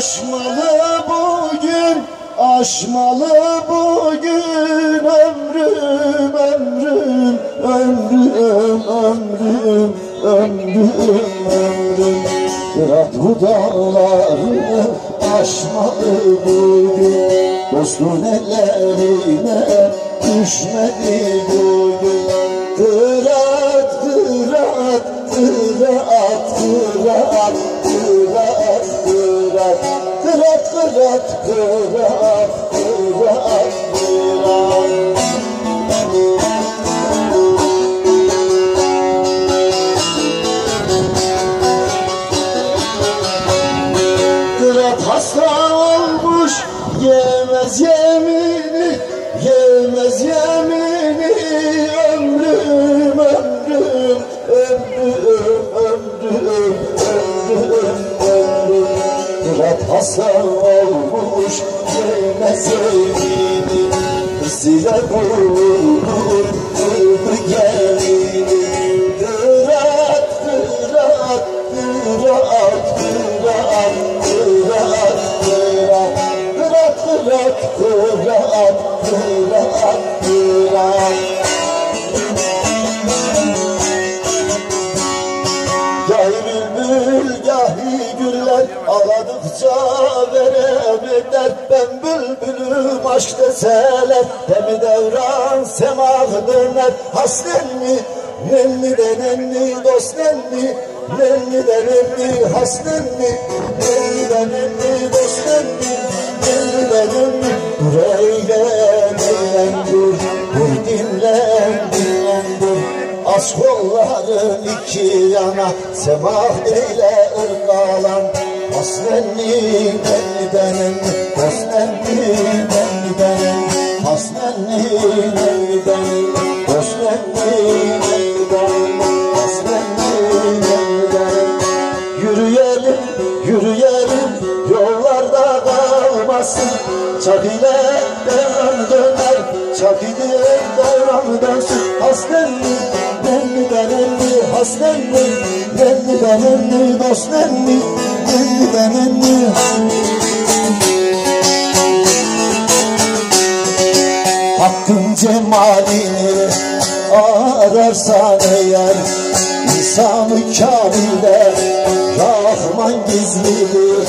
Aşmalı bugün, aşmalı bugün ömrüm, ömrüm, ömrüm, ömrüm, ömrüm, ömrüm. Bırak bu dağları aşmalı bugün, dostun ellerine düşmedi bugün. Kırat, kırat, kırat, kırat, kırat, kırat, kırat, kırat, kırat. Kırat hasta olmuş yemez yemini Yemez yemini ömrüm ömrüm ömrüm masal olmuş Zeynep sevgili Zile bulunur ömür gelini. Kırat, kırat, kırat, kırat, kırat, kırat Kırat, kırat, kırat, kırat, kırat. Ağladıkça veremeder Ben bülbülüm aşk deseler Demi devran semah döner. Haslenli Nenni de nenni dost nenni Nenni de nenni de nenni Bas kollarım iki yana Semah ile ırgalan. Hasrenli belli benim Hasrenli belli benim. Hasrenli belli benim Hasrenli belli benim Hasrenli belli benim. Yürüyelim, yürüyelim Yollarda kalmasın. Çak ile devran döner Çak ile devran dönsün. Hasrenli nenni Haslenli, nenni de nenni Dost nenni, nenni de nenni Hakkın cemalini ararsan eğer İnsanı kamilde Rahman gizlidir.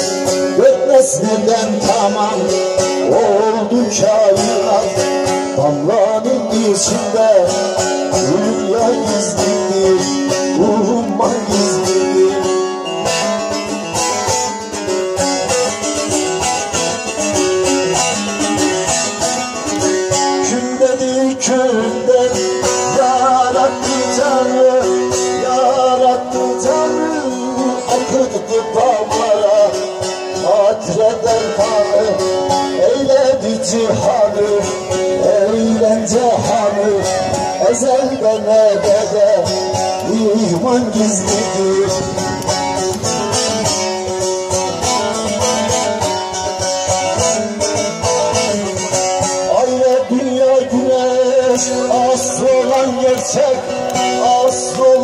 Görmez birden tamam Oldu kainat kökünden Yarattı Tanrı, yarattı Tanrı Akıttı bağlara, hatreden kanı. Eyledi cihanı, eylem cehanı Ezelde nebede, iman gizlidir.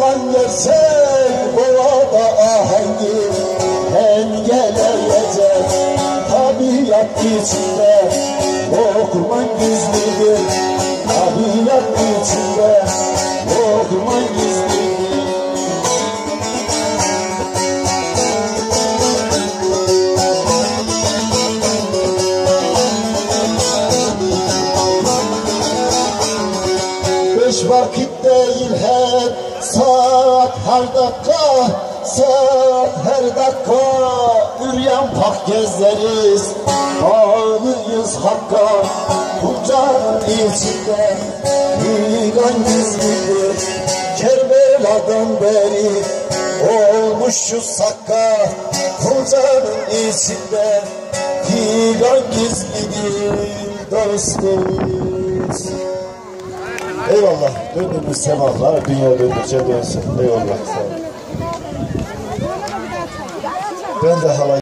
Aslı olan gerçek Ovada ahengi Engeleyecek Tabiat içinde Lokman gizlidir. Tabiat içinde her saat her dakika saat her dakika. Üryan pak gezeriz Bağlıyız hakka. Kucağın içinde Yıkancız gibi. Kerbela'dan beri Olmuşuz sakka kucağın içinde Yıkancız gibi dostum Hepimiz selamlar, dünya döndükçe dönsün. Eyvallah. Ben de halay